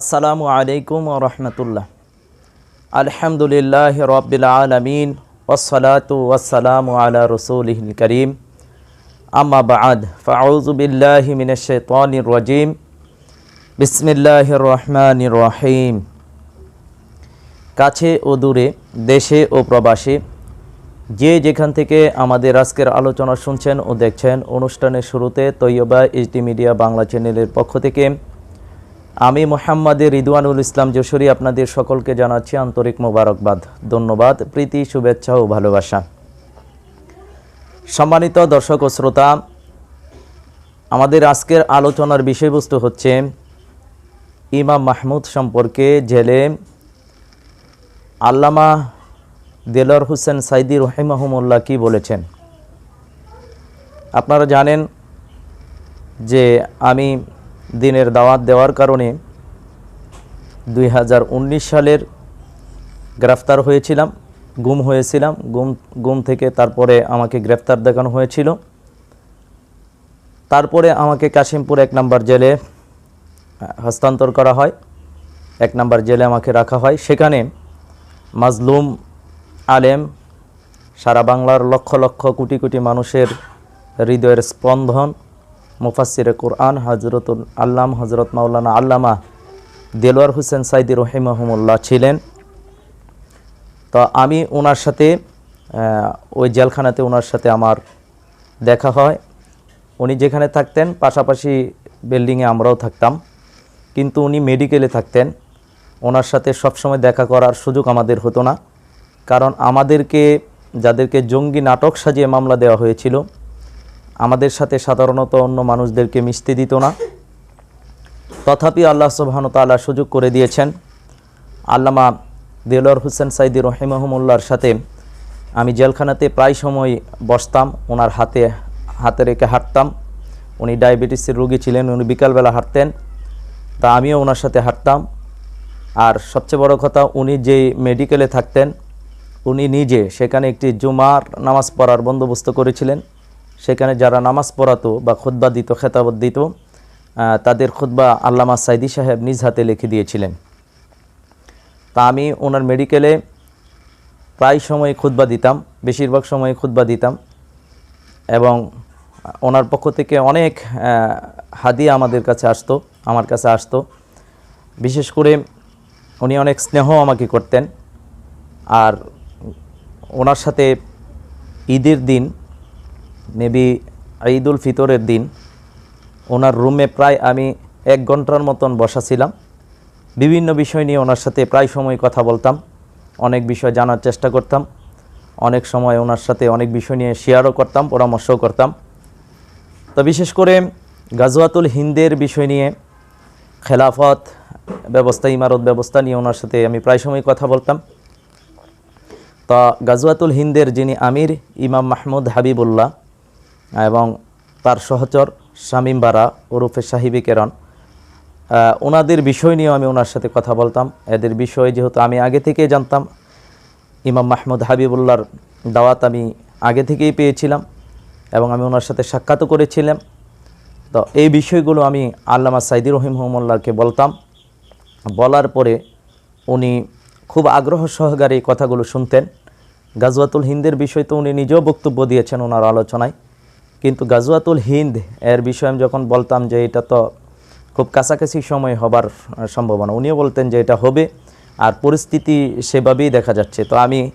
আসসালামু আলাইকুম রহমতুল্লাহ। আলহামদুলিল্লাহ রবিল আলমিন ওসলাতু ওসালামু আলা রসুলহিল করিম। আম্মা বাদ ফাউজুবিল্লাহি মিনাশ-শাইতানির রাজিম। বিসমিল্লাহির রহমানির রহিম। কাছে ও দূরে, দেশে ও প্রবাসে, যে যেখান থেকে আমাদের আজকের আলোচনা শুনছেন ও দেখছেন, অনুষ্ঠানের শুরুতে তৈয়বা এইচডি মিডিয়া বাংলা চ্যানেলের পক্ষ থেকে আমি মোহাম্মদের রিদওয়ানুল ইসলাম যশোরী আপনাদের সকলকে জানাচ্ছি আন্তরিক মোবারকবাদ। ধন্যবাদ, প্রীতি, শুভেচ্ছা ও ভালোবাসা। সম্মানিত দর্শক ও শ্রোতা, আমাদের আজকের আলোচনার বিষয়বস্তু হচ্ছে, ইমাম মাহমুদ সম্পর্কে জেলে আল্লামা দেলর হোসেন সাইদি রহিমাহমুল্লাহ কি বলেছেন? আপনারা জানেন যে আমি দিনের দাওয়াত দেওয়ার কারণে দুই হাজার উনিশ সালের গ্রেফতার হয়েছিলাম, গুম হয়েছিলাম, গুম গুম থেকে তারপরে আমাকে গ্রেফতার দেখানো হয়েছিল। তারপরে আমাকে কাশিমপুর এক নম্বর জেলে হস্তান্তর করা হয়। এক নাম্বার জেলে আমাকে রাখা হয়। সেখানে মাজলুম আলেম সারা বাংলার লক্ষ লক্ষ কোটি কোটি মানুষের হৃদয়ের স্পন্দন মুফাসিরে কোরআন হজরতুল আল্লাম হজরত মাওলানা আল্লামা দেলোয়ার হোসেন সাইদি রহিমাহমুল্লাহ ছিলেন। তো আমি ওনার সাথে ওই জেলখানাতে ওনার সাথে আমার দেখা হয়। উনি যেখানে থাকতেন, পাশাপাশি বিল্ডিংয়ে আমরাও থাকতাম। কিন্তু উনি মেডিকেলে থাকতেন। ওনার সাথে সবসময় দেখা করার সুযোগ আমাদের হতো না। কারণ আমাদেরকে, যাদেরকে জঙ্গি নাটক সাজিয়ে মামলা দেওয়া হয়েছিল আমাদের সাথে সাধারণত অন্য মানুষদেরকে মিশতে দিত না। তথাপি আল্লাহ সুবহান তাআলা সুযোগ করে দিয়েছেন। আল্লামা দেলোয়ার হোসেন সাইদি রহিমাহমুল্লার সাথে আমি জেলখানাতে প্রায় সময় বসতাম, ওনার হাতে হাতে রেখে হাঁটতাম। উনি ডায়াবেটিসের রোগী ছিলেন, উনি বিকালবেলা হাঁটতেন, তা আমিও ওনার সাথে হাঁটতাম। আর সবচেয়ে বড় কথা, উনি যে মেডিকেলে থাকতেন, উনি নিজে সেখানে একটি জুমার নামাজ পড়ার বন্দোবস্ত করেছিলেন। সেখানে যারা নামাজ পড়াতো বা খুতবা দিত, খেতাবত দিত তাদের খুতবা আল্লামা সাইদি সাহেব নিজ হাতে লিখে দিয়েছিলেন। তা আমি ওনার মেডিকেলে প্রায় সময় খুতবা দিতাম, বেশিরভাগ সময় খুতবা দিতাম এবং ওনার পক্ষ থেকে অনেক হাদিয়া আমাদের কাছে আসতো, আমার কাছে আসতো। বিশেষ করে উনি অনেক স্নেহ আমাকে করতেন। আর ওনার সাথে ঈদের দিন মেবি ঈদুল ফিতরের দিন, ওনার রুমে প্রায় আমি এক ঘণ্টার মতন বসা ছিলাম। বিভিন্ন বিষয় নিয়ে ওনার সাথে প্রায় সময় কথা বলতাম, অনেক বিষয় জানার চেষ্টা করতাম, অনেক সময় ওনার সাথে অনেক বিষয় নিয়ে শেয়ারও করতাম, পরামর্শও করতাম। তো বিশেষ করে গাজওয়াতুল হিন্দের বিষয় নিয়ে, খেলাফত ব্যবস্থা, ইমারত ব্যবস্থা নিয়ে ওনার সাথে আমি প্রায় সময় কথা বলতাম। তা গাজওয়াতুল হিন্দের যিনি আমির, ইমাম মাহমুদ হাবিবুল্লাহ এবং তার সহচর শামীম বারা ওরফে সাহিবি কেরন। ওনাদের বিষয় নিয়েও আমি ওনার সাথে কথা বলতাম। এদের বিষয়ে যেহেতু আমি আগে থেকেই জানতাম, ইমাম মাহমুদ হাবিবুল্লাহর দাওয়াত আমি আগে থেকেই পেয়েছিলাম এবং আমি ওনার সাথে সাক্ষাৎও করেছিলাম। তো এই বিষয়গুলো আমি আল্লামা সাইদি রহিমহমুল্লাহকে বলতাম। বলার পরে উনি খুব আগ্রহ সহকারে এই কথাগুলো শুনতেন। গাজওয়াতুল হিন্দের বিষয় তো উনি নিজেও বক্তব্য দিয়েছেন ওনার আলোচনায়। কিন্তু গাজওয়াতুল হিন্দ এর বিষয়ে আমি যখন বলতাম যে এটা তো খুব কাছাকাছি সময় হবার সম্ভাবনা, উনিও বলতেন যে এটা হবে আর পরিস্থিতি সেভাবেই দেখা যাচ্ছে। তো আমি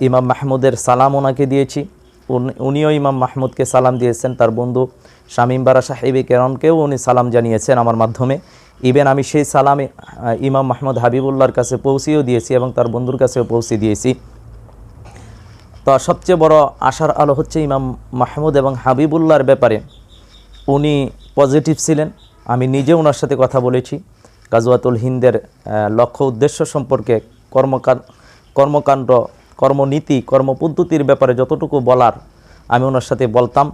ইমাম মাহমুদের সালাম ওনাকে দিয়েছি। উনি- উনিও ইমাম মাহমুদকে সালাম দিয়েছেন। তার বন্ধু শামীম বারা সাহেব কেরনকেও উনি সালাম জানিয়েছেন আমার মাধ্যমে। ইভেন আমি সেই সালামে ইমাম মাহমুদ হাবিবুল্লাহর কাছে পৌঁছেও দিয়েছি এবং তার বন্ধুর কাছেও পৌঁছে দিয়েছি। তো সবচেয়ে বড় আশার আলো হচ্ছে ইমাম মাহমুদ এবং হাবিবুল্লাহর ব্যাপারে। উনি পজিটিভ ছিলেন, আমি নিজে ওনার সাথে কথা বলেছি। গাজওয়াতুল হিন্দের লক্ষ্য উদ্দেশ্য সম্পর্কে কর্মকাণ্ড কর্মকাণ্ড, কর্মনীতি, কর্মপদ্ধতির ব্যাপারে যতটুকু বলার আমি ওনার সাথে বলতাম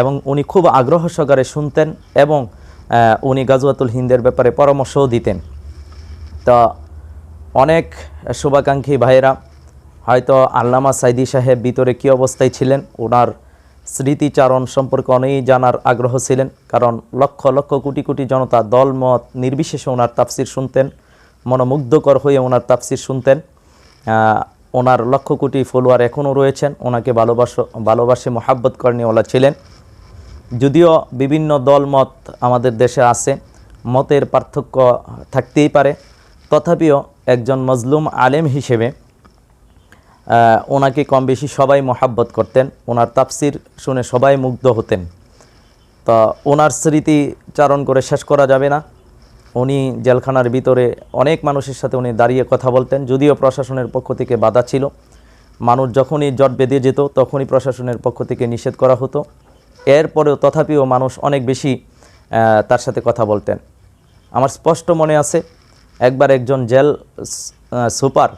এবং উনি খুব আগ্রহ সহকারে শুনতেন এবং উনি গাজওয়াতুল হিন্দের ব্যাপারে পরামর্শও দিতেন। তা অনেক শুভাকাঙ্ক্ষী ভাইয়েরা হয়তো আল্লামা সাইদি সাহেব ভিতরে কী অবস্থায় ছিলেন? ওনার স্মৃতিচারণ সম্পর্কে অনেকেই জানার আগ্রহ ছিলেন, কারণ লক্ষ লক্ষ কোটি কোটি জনতা দলমত নির্বিশেষে ওনার তাফসির শুনতেন, মনোমুগ্ধকর হয়ে ওনার তাফসির শুনতেন। ওনার লক্ষ কোটি ফলোয়ার এখনও রয়েছেন, ওনাকে ভালোবাস, ভালোবাসে, মোহাব্বত করেনিওয়ালা ছিলেন। যদিও বিভিন্ন দল মত আমাদের দেশে আছে, মতের পার্থক্য থাকতেই পারে। তথাপিও একজন মজলুম আলেম হিসেবে ওনাকে কম বেশি সবাই মোহাব্বত করতেন। ওনার তাফসির শুনে সবাই মুগ্ধ হতেন। তা ওনার স্মৃতি চারণ করে শেষ করা যাবে না। উনি জেলখানার ভিতরে অনেক মানুষের সাথে উনি দাঁড়িয়ে কথা বলতেন, যদিও প্রশাসনের পক্ষ থেকে বাধা ছিল। মানুষ যখনই জট বেঁধে যেত, তখনই প্রশাসনের পক্ষ থেকে নিষেধ করা হতো। এরপরেও তথাপিও মানুষ অনেক বেশি তার সাথে কথা বলতেন। আমার স্পষ্ট মনে আছে, একবার একজন জেল সুপার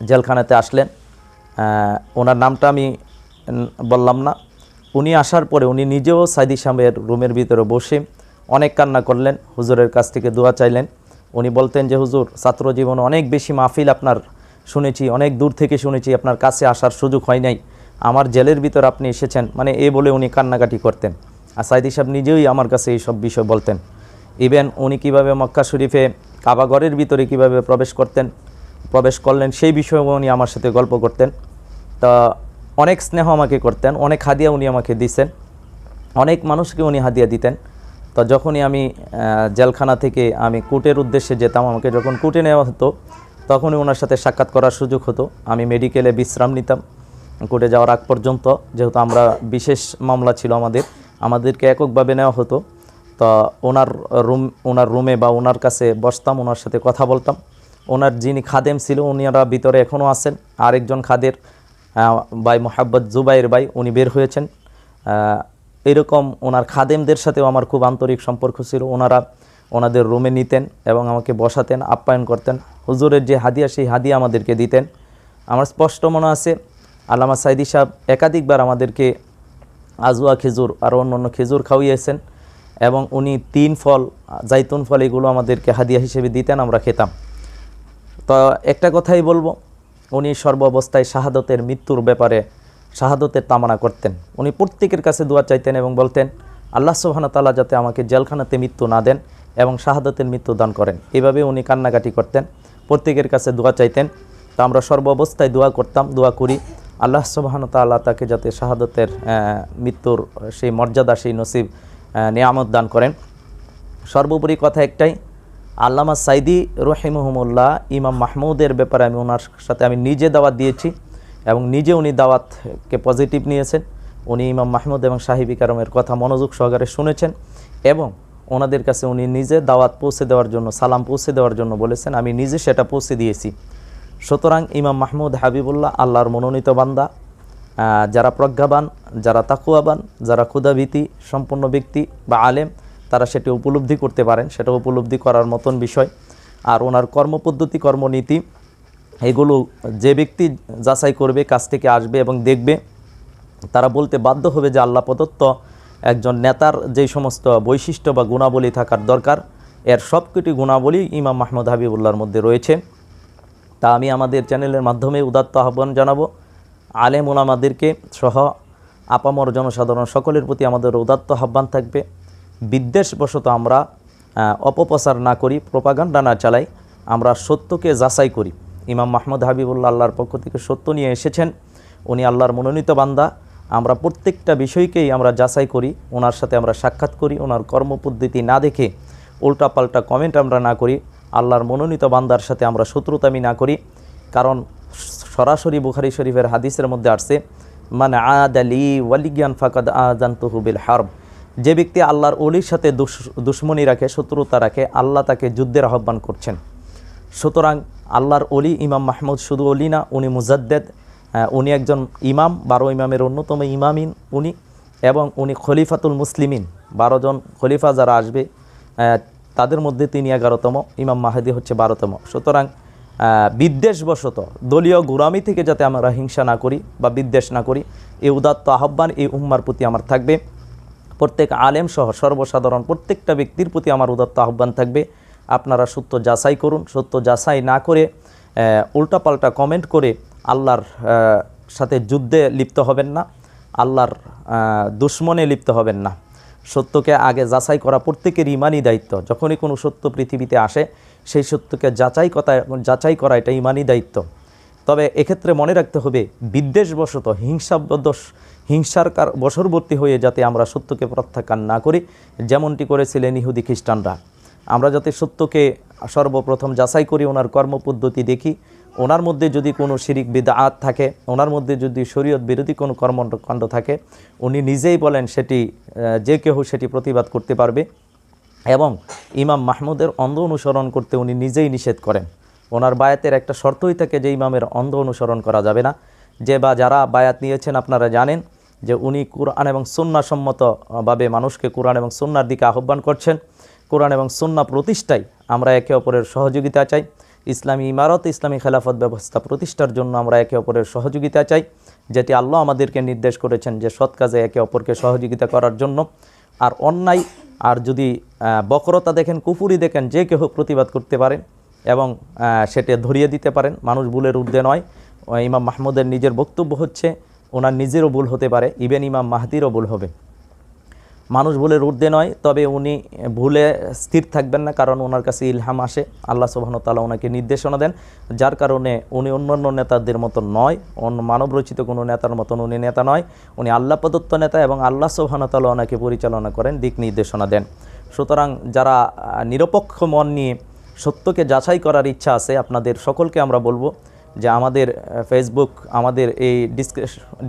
জেলখানাতে আসলেন। ওনার নামটা আমি বললাম না। উনি আসার পরে উনি নিজেও সাইদি সাহেবের রুমের ভিতরে বসে অনেক কান্না করলেন, হুজুরের কাছ থেকে দোয়া চাইলেন। উনি বলতেন যে, হুজুর, ছাত্র জীবনে অনেক বেশি মাহফিল আপনার শুনেছি, অনেক দূর থেকে শুনেছি, আপনার কাছে আসার সুযোগ হয় নাই। আমার জেলের ভিতর আপনি এসেছেন। মানে এ বলে উনি কান্নাকাটি করতেন। আর সাইদি সাহেব নিজেই আমার কাছে এই সব বিষয় বলতেন। ইভেন উনি কীভাবে মক্কা শরীফে কাবাগরের ভিতরে কীভাবে প্রবেশ করতেন প্রবেশ করলেন। সেই বিষয়ে উনি আমার সাথে গল্প করতেন। তা অনেক স্নেহ আমাকে করতেন, অনেক হাদিয়া উনি আমাকে দিছেন। অনেক মানুষকে উনি হাদিয়া দিতেন। তো যখনই আমি জেলখানা থেকে আমি কোর্টের উদ্দেশ্যে যেতাম, আমাকে যখন কোর্টে নেওয়া হতো, তখনই ওনার সাথে সাক্ষাৎ করার সুযোগ হতো। আমি মেডিকেলে বিশ্রাম নিতাম। কোর্টে যাওয়ার আগ পর্যন্ত, যেহেতু আমরা বিশেষ মামলা ছিল আমাদের, আমাদেরকে এককভাবে নেওয়া হতো। তো ওনার রুম, ওনার রুমে বা ওনার কাছে বসতাম, ওনার সাথে কথা বলতাম। ওনার যিনি খাদেম ছিল উনিরা ভিতরে এখনও আছেন। আরেকজন খাদের ভাই মোহাব্বত জুবাইর ভাই, উনি বের হয়েছেন। এরকম ওনার খাদেমদের সাথেও আমার খুব আন্তরিক সম্পর্ক ছিল। ওনারা ওনাদের রুমে নিতেন এবং আমাকে বসাতেন, আপ্যায়ন করতেন। হুজুরের যে হাদিয়া, সেই হাদিয়া আমাদেরকে দিতেন। আমার স্পষ্ট মনে আছে, আল্লামা সাইদি সাহেব একাধিকবার আমাদেরকে আজুয়া খেজুর আর অন্য অন্য খেজুর খাওয়িয়েছেন এবং উনি তিন ফল জাইতুন ফল, এগুলো আমাদেরকে হাদিয়া হিসেবে দিতেন, আমরা খেতাম। তো একটা কথাই বলব, উনি সর্ব অবস্থায় শাহাদতের মৃত্যুর ব্যাপারে শাহাদতের তামানা করতেন। উনি প্রত্যেকের কাছে দোয়া চাইতেন এবং বলতেন, আল্লাহ সুবহানাহু তাআলা যাতে আমাকে জেলখানাতে মৃত্যু না দেন এবং শাহাদতের মৃত্যু দান করেন। এভাবে উনি কান্নাকাটি করতেন, প্রত্যেকের কাছে দোয়া চাইতেন। তো আমরা সর্ব অবস্থায় দোয়া করতাম, দোয়া করি, আল্লাহ সুবহানাহু তাআলা তাকে যাতে শাহাদতের মৃত্যুর সেই মর্যাদা, সেই নসিব নিয়ামত দান করেন। সর্বোপরি কথা একটাই আল্লামা সাইদি রহিমহমুল্লাহ, ইমাম মাহমুদের ব্যাপারে আমি ওনার সাথে আমি নিজে দাওয়াত দিয়েছি এবং নিজে উনি দাওয়াতকে পজিটিভ নিয়েছেন। উনি ইমাম মাহমুদ এবং সাহিবি কারমের কথা মনোযোগ সহকারে শুনেছেন এবং ওনাদের কাছে উনি নিজে দাওয়াত পৌঁছে দেওয়ার জন্য, সালাম পৌঁছে দেওয়ার জন্য বলেছেন, আমি নিজে সেটা পৌঁছে দিয়েছি। সুতরাং ইমাম মাহমুদ হাবিবুল্লাহ আল্লাহর মনোনীত বান্দা যারা প্রজ্ঞাবান, যারা তাকুয়াবান, যারা ক্ষুদাভীতি সম্পন্ন ব্যক্তি বা আলেম তারা সেটি উপলব্ধি করতে পারেন সেটা উপলব্ধি করার মতন বিষয়। আর ওনার কর্মপদ্ধতি, কর্মনীতি, এগুলো যে ব্যক্তি যাচাই করবে কাছ থেকে আসবে এবং দেখবে, তারা বলতে বাধ্য হবে যে আল্লাহ প্রদত্ত একজন নেতার যেই সমস্ত বৈশিষ্ট্য বা গুণাবলী থাকার দরকার, এর সবকটি গুণাবলী ইমাম মাহমুদ হাবিবুল্লাহর মধ্যে রয়েছে। তা আমি আমাদের চ্যানেলের মাধ্যমে উদাত্ত আহ্বান জানাব। আলেম ওলামাদেরকে সহ আপামর জনসাধারণ সকলের প্রতি আমাদের উদাত্ত আহ্বান থাকবে। বিদ্বেষবশত আমরা অপপ্রচার না করি, প্রপাগান্ডা না চালাই, আমরা সত্যকে যাচাই করি। ইমাম মাহমুদ হাবিবুল্লা আল্লাহর পক্ষ থেকে সত্য নিয়ে এসেছেন। উনি আল্লাহর মনোনীত বান্দা। আমরা প্রত্যেকটা বিষয়কেই আমরা যাচাই করি ওনার সাথে আমরা সাক্ষাৎ করি ওনার কর্মপদ্ধতি না দেখে উল্টাপাল্টা কমেন্ট আমরা না করি। আল্লাহর মনোনীত বান্দার সাথে আমরা শত্রুতামি না করি। কারণ সরাসরি বুখারি শরীফের হাদিসের মধ্যে আসছে মানে আদ আলী ওয়ালিগিয়ান ফাকাদ আজান তহুবিল হার্ব। যে ব্যক্তি আল্লাহর অলির সাথে দুশ দুশ্মনী রাখে, শত্রুতা রাখে, আল্লাহ তাকে যুদ্ধের আহ্বান করছেন। সুতরাং আল্লাহর অলি ইমাম মাহমুদ শুধু অলি না, উনি মুজাদ্দেদ উনি একজন ইমাম, বারো ইমামের অন্যতম ইমামিন উনি, এবং উনি খলিফাতুল মুসলিমিন। বারোজন খলিফা যারা আসবে তাদের মধ্যে তিনি এগারোতম, ইমাম মাহাদি হচ্ছে বারোতম। সুতরাং বিদ্বেষবশত দলীয় গুরামি থেকে যাতে আমরা হিংসা না করি বা বিদ্বেষ না করি, এই উদাত্ত আহ্বান, এই উম্মার প্রতি আমার থাকবে। প্রত্যেক আলেম সহ সর্বসাধারণ প্রত্যেকটা ব্যক্তির প্রতি আমার উদাত্ত আহ্বান থাকবে। আপনারা সত্য যাচাই করুন, সত্য যাচাই না করে উল্টাপাল্টা কমেন্ট করে আল্লাহর সাথে যুদ্ধে লিপ্ত হবেন না, আল্লাহর দুশ্মনে লিপ্ত হবেন না। সত্যকে আগে যাচাই করা প্রত্যেকের ইমানই দায়িত্ব। যখনই কোনো সত্য পৃথিবীতে আসে, সেই সত্যকে যাচাই কথা যাচাই করা এটা ইমানই দায়িত্ব। তবে এক্ষেত্রে মনে রাখতে হবে, বিদ্বেষবশত হিংসাবদোষ হিংসার কার বশরবর্তী হয়ে যাতে আমরা সত্যকে প্রত্যাখ্যান না করি, যেমনটি করেছিলেন ইহুদি খ্রিস্টানরা। আমরা যাতে সত্যকে সর্বপ্রথম যাচাই করি, ওনার কর্মপদ্ধতি দেখি। ওনার মধ্যে যদি কোনো শিরিক বিদাআত থাকে, ওনার মধ্যে যদি শরীয়ত বিরোধী কোনো কর্মকাণ্ড থাকে, উনি নিজেই বলেন সেটি যে কেউ সেটি প্রতিবাদ করতে পারবে এবং ইমাম মাহমুদের অন্ধ অনুসরণ করতে উনি নিজেই নিষেধ করেন। ওনার বায়াতের একটা শর্তই থাকে যে ইমামের অন্ধ অনুসরণ করা যাবে না। যে বা যারা বায়াত নিয়েছেন আপনারা জানেন যে উনি কোরআন এবং সুন্নাসম্মতভাবে মানুষকে কোরআন এবং সুন্নার দিকে আহ্বান করছেন। কোরআন এবং সুন্না প্রতিষ্ঠায় আমরা একে অপরের সহযোগিতা চাই। ইসলামী ইমারত, ইসলামী খেলাফত ব্যবস্থা প্রতিষ্ঠার জন্য আমরা একে অপরের সহযোগিতা চাই। যেটি আল্লাহ আমাদেরকে নির্দেশ করেছেন যে সৎ কাজে একে অপরকে সহযোগিতা করার জন্য। আর অন্যায়, আর যদি বক্রতা দেখেন, কুফুরি দেখেন, যে কেউ প্রতিবাদ করতে পারেন এবং সেটা ধরিয়ে দিতে পারেন। মানুষ ভুলের ঊর্ধ্বে নয়। ইমাম মাহমুদের নিজের বক্তব্য হচ্ছে, ওনার নিজেরও ভুল হতে পারে ইভেন ইমাম মাহাদিরও ভুল হবে। মানুষ ভুলের ঊর্ধ্বে নয়, তবে উনি ভুলে স্থির থাকবেন না, কারণ ওনার কাছে ইলহাম আসে। আল্লাহ সুবাহতালা ওনাকে নির্দেশনা দেন, যার কারণে উনি অন্যান্য নেতাদের মতো নয়, অন্য মানবরচিত কোনো নেতার মতন উনি নেতা নয়। উনি আল্লাহ প্রদত্ত নেতা এবং আল্লাহ সুবাহতালা ওনাকে পরিচালনা করেন, দিক নির্দেশনা দেন। সুতরাং যারা নিরপেক্ষ মন নিয়ে সত্যকে যাচাই করার ইচ্ছা আছে আপনাদের সকলকে আমরা বলব যে আমাদের ফেসবুক আমাদের এই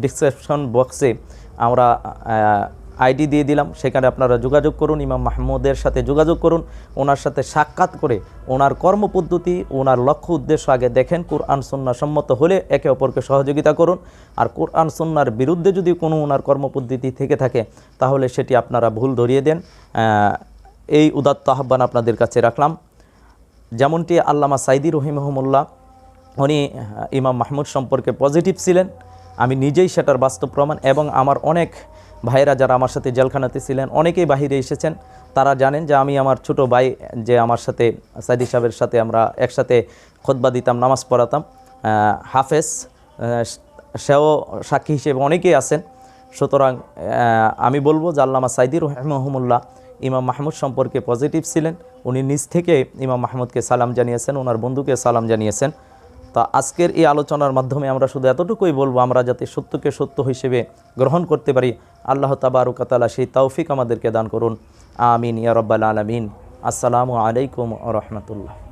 ডিসক্রিপশন বক্সে আমরা আইডি দিয়ে দিলাম। সেখানে আপনারা যোগাযোগ করুন, ইমাম মাহমুদের সাথে যোগাযোগ করুন, ওনার সাথে সাক্ষাৎ করে ওনার কর্মপদ্ধতি, ওনার লক্ষ্য উদ্দেশ্য আগে দেখেন। কোরআন সন্না সম্মত হলে একে অপরকে সহযোগিতা করুন। আর কোরআন সন্ন্যার বিরুদ্ধে যদি কোনো ওনার কর্মপদ্ধতি থেকে থাকে, তাহলে সেটি আপনারা ভুল ধরিয়ে দেন। এই উদাত্ত আহ্বান আপনাদের কাছে রাখলাম। যেমনটি আল্লামা সাইদি রহিমহমুল্লাহ, উনি ইমাম মাহমুদ সম্পর্কে পজিটিভ ছিলেন। আমি নিজেই সেটার বাস্তব প্রমাণ এবং আমার অনেক ভাইয়েরা যারা আমার সাথে জেলখানাতে ছিলেন, অনেকেই বাহিরে এসেছেন। তারা জানেন যে আমি আমার ছোট ভাই যে আমার সাথে, সাইদি সাহেবের সাথে আমরা একসাথে খোদবা দিতাম, নামাজ পড়াতাম হাফেজ সেও সাক্ষী হিসেবে অনেকেই আছেন। সুতরাং আমি বলব যে আল্লামা সাইদি রহমহুল্লাহ ইমাম মাহমুদ সম্পর্কে পজিটিভ ছিলেন। উনি নিজ থেকে ইমাম মাহমুদকে সালাম জানিয়েছেন ওনার বন্ধুকে সালাম জানিয়েছেন। তা আজকের এই আলোচনার মাধ্যমে আমরা শুধু এতটুকুই বলব, আমরা যাতে সত্যকে সত্য হিসেবে গ্রহণ করতে পারি। আল্লাহ তাবারুকাতালা সেই তৌফিক আমাদেরকে দান করুন। আমিন, ইয়া রব্বাল আলমিন। আসসালামু আলাইকুম রহমতুল্লাহ।